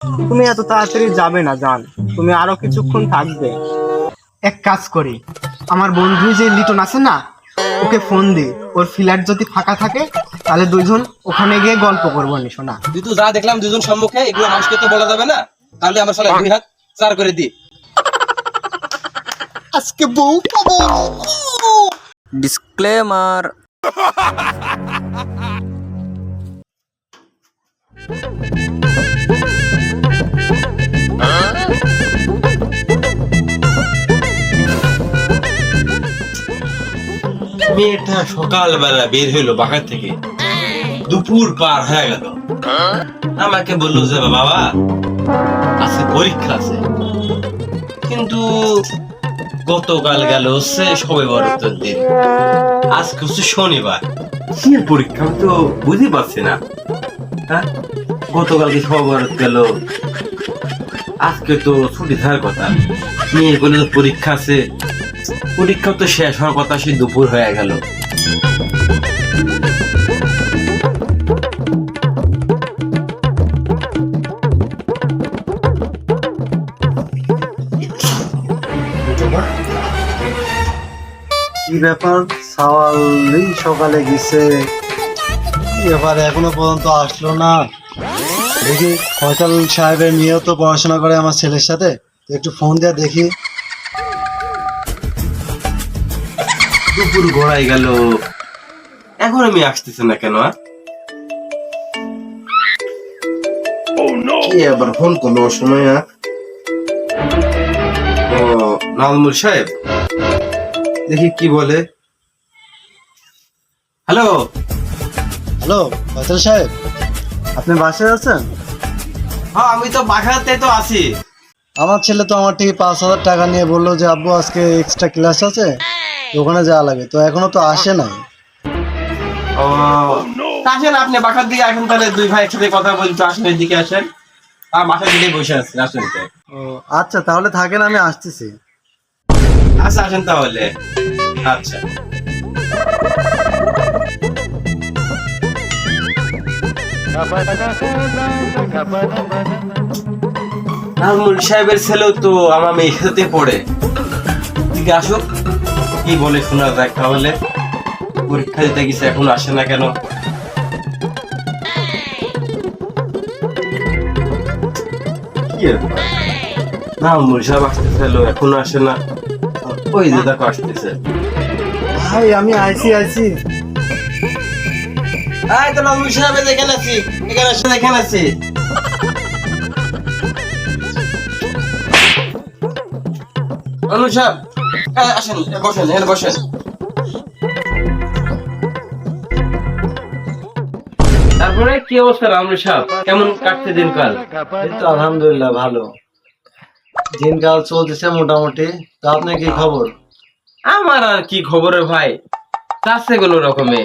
তুমি এত তাড়াতাড়ি যাবে না জান। তুমি আরও কিছুক্ষণ থাকবে। এক কাজ করি। আমার বন্ধু যে লিটন আছে না ওকে ফোন দি। ওর ফ্ল্যাট যদি ফাঁকা থাকে তাহলে দুইজন ওখানে গিয়ে গল্প করব নি শোনা তুই তো যা দেখলাম দুজন সম্মুখে এগুলো মানুষকে তো বলা যাবে না। তাহলে আমার সালা দুই হাত চার করে দি। আজকে বউ পাবো। ডিসক্লেমার। মেয়েটা সকালবেলা বের হইল বাগান থেকে। দুপুর পার হয়ে গেল। আমাকে বলল যে, বাবা আজকে পরীক্ষা আছে। কিন্তু গতকাল গেল হচ্ছে সবে বরতের দিন। আজকে হচ্ছে শনিবার। কি পরীক্ষা? আমি তো বুঝতে পারছি না। হ্যাঁ? গতকালকে সবে বরত গেল? আজকে তো ছুটি থাকার কথা। মেয়ে বলে পরীক্ষা আছে। পরীক্ষা তো শেষ হওয়ার কথা, সেই দুপুর হয়ে গেল। কি ব্যাপার? সাওয়ালি সকালে গেছে। ব্যাপার এখনও পর্যন্ত আসলো না। দেখি ফয়সাল সাহেবের মেয়েও তো পড়াশোনা করে আমার ছেলের সাথে। একটু ফোন দিয়ে দেখি। দুপুর গড়াই গেল। এখন আমি আসতেছে না কেন আর? কি আবার ফোন করল সময় আর? ও নাজমুল সাহেব? দেখি কি বলে। হ্যালো? হ্যালো ফয়সাল সাহেব আপনি বাসায় আছেন? হ্যাঁ আমি তো বাসাতে তো আছি। আমার ছেলে তো আমার থেকে পাঁচ হাজার টাকা নিয়ে বলল যে আব্বু আজকে এক্সট্রা ক্লাস আছে। ওখানে যাওয়া লাগে। তো এখনও তো আসে নাই। আসেন আপনি বাসার দিকে আসেন তাহলে দুই ভাই একসাথে কথা বলছো আসেন এদিকে আসেন। আর বাসার দিকে বসে আছি আসেন তো ও আচ্ছা তাহলে থাকেন আমি আসতেছি। আচ্ছা আসেন তাহলে। আচ্ছা। সাহেবের ছেলেও তো আমার মেয়ের সাথে পড়ে। আসুক। কি বলে শোনা যাক তাহলে? পরীক্ষা দিতে গেছে এখন আসে না কেন? কি ব্যাপার? আসতেছে এখনও আসে না। ওই যে দেখো আসতেছে। ভাই আমি আইসি আইসি তো এখানে আছি। এখানে আসে এখানে আছি। নাজমুল এই আসেন বসেন এখানে বসেন। তারপরে কি অবস্থা রামরু সাহেব? কেমন কাটছে দিনকাল? এই তো আলহামদুলিল্লাহ ভালো। দিনকাল চলতেছে মোটামুটি। তা আপনার কি খবর? আমার আর কি খবরে ভাই? চাচ্ছে কোনো রকমে।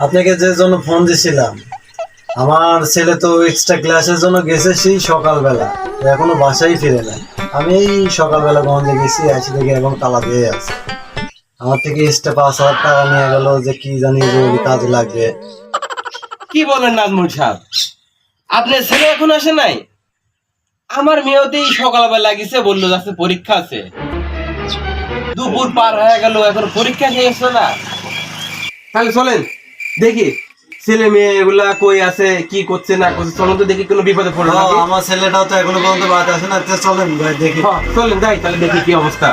আপনাকে যে জন্য ফোন দিছিলাম আমার ছেলে তো এক্সট্রা ক্লাসের জন্য গেছে সেই সকালবেলা। এখনও বাসায় ফিরে নাই আমি এই সকালবেলা গঞ্জে গেছি, আসি দেখে এবং তালা দিয়ে আছে। আমার থেকে এক্সট্রা পাঁচ হাজার টাকা নিয়ে গেল যে কি জানি জরুরি কাজে লাগবে। কি বলেন নাজমুল সাহেব? আপনার ছেলে এখন আসে নাই? আমার মেয়েতেই সকালবেলা গেছে বলল যাচ্ছে পরীক্ষা আছে। দুপুর পার হয়ে গেল, এখন পরীক্ষা শেষ না। তাহলে চলেন, দেখি। ছেলে মেয়ে এগুলা কই আছে কি করছে না করছে চলুন তো দেখি কোনো বিপদে পড়ল ও, নাকি। আমার ছেলেটাও তো এখনও পর্যন্ত বাড়িতে আসে না চলেন ভাই দেখি। হ্যাঁ, চলেন যাই তাহলে দেখি কি অবস্থা।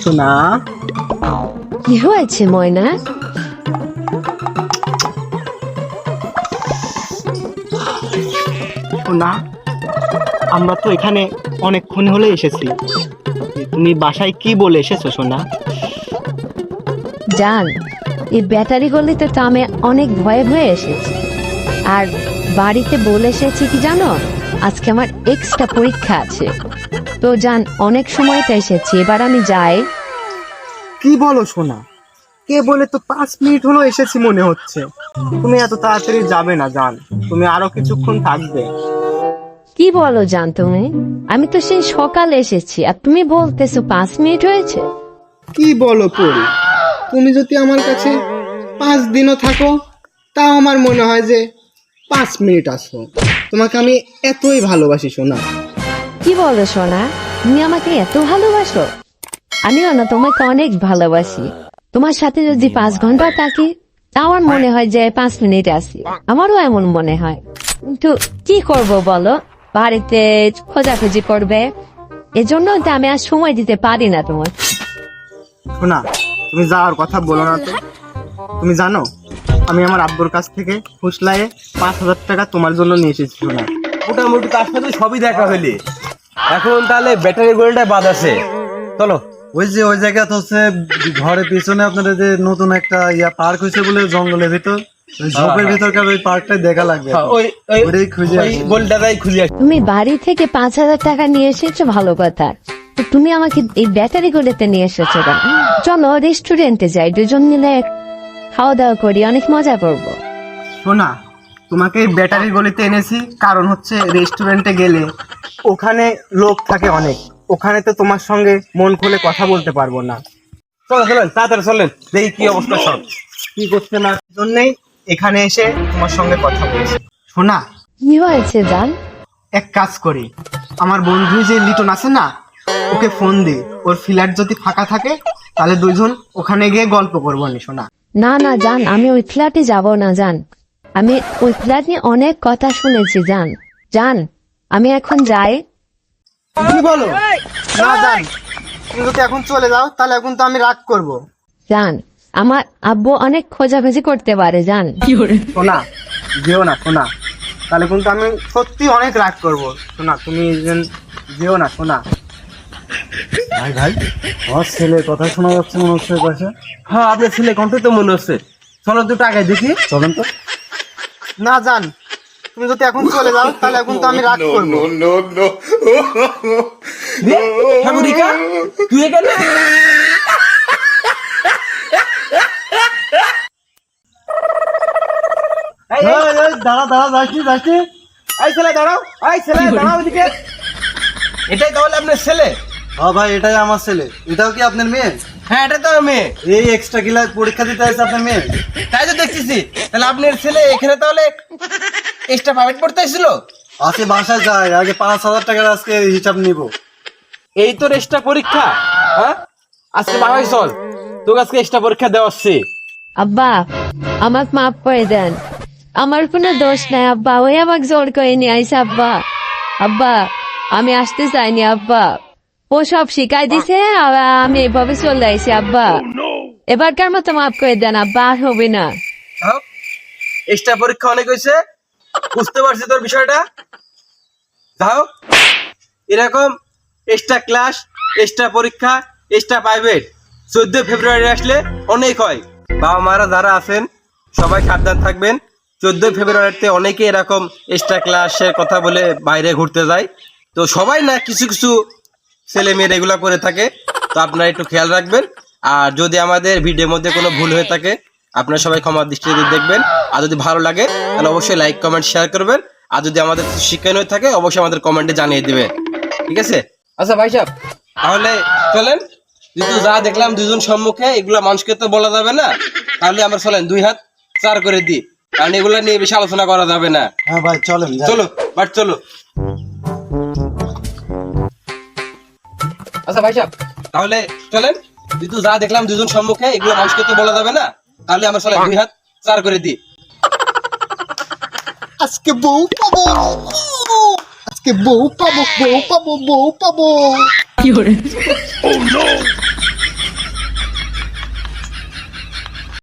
শোনা কি হয়েছে ময়না? শোনা আমরা তো এখানে অনেকক্ষণ হলে এসেছি। তুমি বাসায় কি বলে এসেছ সোনা? জান এই ব্যাটারি গলিতে তো আমি অনেক ভয়ে ভয়ে এসেছি। আর বাড়িতে বলে এসেছি কি জানো? আজকে আমার এক্সট্রা পরীক্ষা আছে। তো জান অনেক সময়তে এসেছি এবার আমি যাই। কি বলো সোনা? কে বলে তো পাঁচ মিনিট হলো এসেছি মনে হচ্ছে। তুমি এত তাড়াতাড়ি যাবে না জান। তুমি আরও কিছুক্ষণ থাকবে। কি বলো জান তুমি? আমি তো সেই সকালে এসেছি আর তুমি বলতেছো পাঁচ মিনিট হয়েছে। কি বলো পরি তুমি যদি আমার কাছে পাঁচ দিনও থাকো তাও আমার মনে হয় যে পাঁচ মিনিট আসো তোমাকে আমি এতই ভালোবাসি শোনা কি বলো সোনা? তুমি আমাকে এত ভালোবাসো? আমিও না তোমাকে অনেক ভালোবাসি। তোমার সাথে যদি পাঁচ ঘণ্টা থাকি তা আমার মনে হয় যে পাঁচ মিনিট আসি আমারও এমন মনে হয়। কিন্তু কি করব বলো? বাড়িতে খোঁজাখুঁজি করবে। এজন্য তো আমি আর সময় দিতে পারি না তোমার। শোনা তুমি যাওয়ার কথা বলো না তো। তুমি জানো আমি আমার আব্বুর কাছ থেকে ফুসলায়ে পাঁচ হাজার টাকা তোমার জন্য নিয়ে এসেছি শোনা। মোটামুটি তার সাথে সবই দেখা হইলে। এখন তাহলে ব্যাটারি গোলটা বাদ আছে। চলো। ওই যে ওই জায়গা তো হচ্ছে ঘরের পিছনে আপনাদের যে নতুন একটা ইয়া পার্ক হয়েছে বলে জঙ্গলের ভিতর। ঝোপের ভিতরকার ওই পার্কটাই দেখা লাগবে ওই ওই খুঁজে গোলটাই খুঁজে তুমি বাড়ি থেকে পাঁচ হাজার টাকা নিয়ে এসেছ ভালো কথা। তুমি আমাকে এই ব্যাটারি গুলোতে নিয়ে এসেছ চলো রেস্টুরেন্টে যাই দুজন মিলে খাওয়া দাওয়া করি অনেক মজা করব। শোনা তোমাকে এই ব্যাটারি গলিতে এনেছি কারণ হচ্ছে রেস্টুরেন্টে গেলে ওখানে লোক থাকে অনেক। ওখানে তো তোমার সঙ্গে মন খুলে কথা বলতে পারব না। চলো চলেন তাড়াতাড়ি চলেন দেখি কি অবস্থা সব। কি করতে না জন্যই এখানে এসে তোমার সঙ্গে কথা বলছি। শোনা কি হয়েছে জান? এক কাজ করি। আমার বন্ধু যে লিটন আছে না ওকে ফোন দি। ওর ফ্ল্যাট যদি ফাঁকা থাকে তাহলে দুইজন ওখানে গিয়ে গল্প করব নি শোনা। না না জান আমি ওই ফ্ল্যাটে যাব না জান। আমি ওই ফ্ল্যাট নিয়ে অনেক কথা শুনেছি জান। জান আমি এখন যাই। কি বলো? না জান তুমি যদি এখন চলে যাও তাহলে এখন তো আমি রাগ করব। জান আমার আব্বু অনেক খোঁজাখুঁজি করতে পারে জান। শোনা যেও না শোনা। তাহলে কিন্তু আমি সত্যি অনেক রাগ করব। শোনা তুমি যেও না শোনা। ভাই ভাই আমার ছেলের কথা শোনা যাচ্ছে মনে হচ্ছে পাশে হ্যাঁ আপনার ছেলে কণ্ঠ তো মনে হচ্ছে। চলো দুটো আগে দেখি। চলেন তো। না জান তুমি যদি এখন চলে যাও তাহলে এখন তো আমি রাগ করব। তুই এখানে এই, এই, এই, এই, দাঁড়া দাঁড়া যাচ্ছি যাচ্ছি। এই ছেলে দাঁড়াও এই ছেলে দাঁড়াও ওদিকে এটাই তাহলে আপনার ছেলে? হ্যাঁ ভাই এটাই আমার ছেলে। এটাও কি আপনার মেয়ে? হ্যাঁ এটা তো মেয়ে। এই এক্সট্রা ক্লাস পরীক্ষা দিতে আসছে আপনার মেয়ে? তাই তো দেখতেছি। তাহলে আপনার ছেলে এখানে তাহলে এক্সট্রা প্রাইভেট পড়তে এসেছিল আজকে বাসায় যায় আগে পাঁচ হাজার টাকার আজকে হিসাব নিব। এই তোর এক্সট্রা পরীক্ষা হ্যাঁ? আজকে বাবাই চল। তোকে আজকে এক্সট্রা পরীক্ষা দেওয়া হচ্ছে। আব্বা আমার মাফ করে দেন। আমার কোনো দোষ নাই আব্বা। ওই আমাকে জোর করে নিয়ে আইসে আব্বা। আব্বা আমি আসতে চাইনি আব্বা। ও সব শিখাই দিছে আমি এভাবে চলে আইসি আব্বা। এবারকার মতো মাফ করে দেন আব্বা আর হবে না। এক্সট্রা পরীক্ষা অনেক হয়েছে। বুঝতে পারছি তোর বিষয়টা? যাও। এরকম এক্সট্রা ক্লাস এক্সট্রা পরীক্ষা এক্সট্রা প্রাইভেট চোদ্দ ফেব্রুয়ারি আসলে অনেক হয়। বাবা মারা যারা আছেন সবাই সাবধান থাকবেন। চোদ্দ ফেব্রুয়ারিতে অনেকে এরকম এক্সট্রা ক্লাসের কথা বলে বাইরে ঘুরতে যায়। তো সবাই না কিছু কিছু ছেলে মেয়ে এগুলো করে থাকে। তো আপনারা একটু খেয়াল রাখবেন। আর যদি আমাদের ভিডিওর মধ্যে কোনো ভুল হয়ে থাকে, আপনারা সবাই ক্ষমা দৃষ্টিতে দেখবেন। আর যদি ভালো লাগে, তাহলে অবশ্যই লাইক কমেন্ট শেয়ার করবেন। আর যদি আমাদের কিছু শিক্ষানো হয়ে থাকে, অবশ্যই আমাদের কমেন্টে জানিয়ে দিবেন। ঠিক আছে? আচ্ছা ভাই সাহেব, তাহলে চলেন। যা দেখলাম দুজন সম্মুখে, এগুলো মানুষকে তো বলা যাবে না। তাহলে আমরা চলেন, দুই হাত চার করে দিই। কারণ এগুলো নিয়ে বেশি আলোচনা করা যাবে না। হ্যাঁ ভাই চলেন চলো বাট চলো। আচ্ছা ভাই সাহেব। তাহলে চলেন যেহেতু যা দেখলাম দুজন সম্মুখে এগুলো মানুষকে তো বলা যাবে না। তাহলে আমরা চলেন দুই হাত চার করে দিই। আজকে বউ পাবো। আজকে বউ পাবো বউ পাবো বউ পাবো।